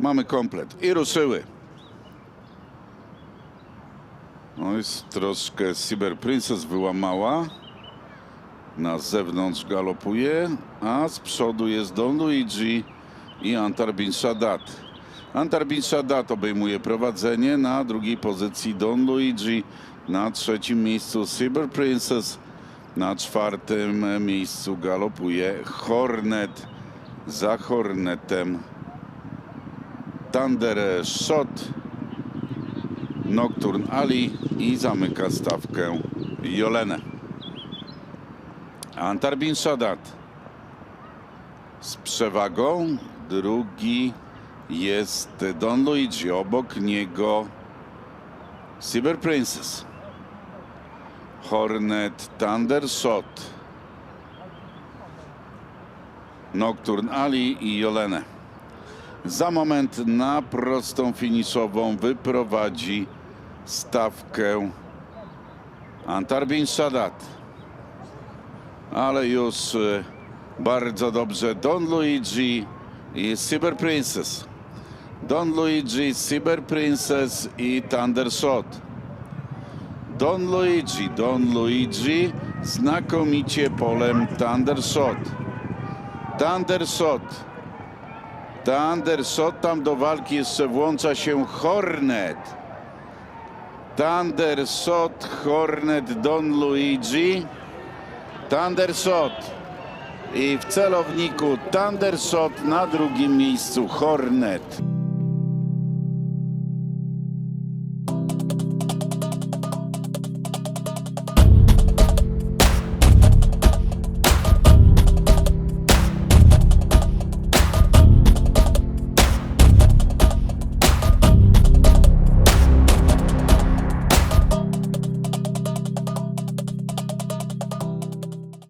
Mamy komplet. I ruszyły. No jest troszkę Cyber Princess wyłamała. Na zewnątrz galopuje, a z przodu jest Don Luigi i Antar Bin Shaddad. Antar Bin obejmuje prowadzenie, na drugiej pozycji Don Luigi, na trzecim miejscu Cyber Princess, na czwartym miejscu galopuje Hornet, za Hornetem Thunder Shot, Nocturne Ali i zamyka stawkę Jolenę. Antar Bin Shaddad z przewagą. Drugi jest Don Luigi. Obok niego Cyber Princess. Hornet Thunder Shot. Nocturne Ali i Jolenę. Za moment na prostą finiszową wyprowadzi stawkę Antar Bin ale już e, bardzo dobrze Don Luigi i Cyber Princess. Don Luigi, Cyber Princess i Thunder Shot. Don Luigi, Don Luigi, znakomicie polem Thunder Shot. Thunder Shot. Thunder Shot, tam do walki jeszcze włącza się Hornet. Thunder Shot, Hornet, Don Luigi. Thundershot. I w celowniku Thundershot na drugim miejscu Hornet.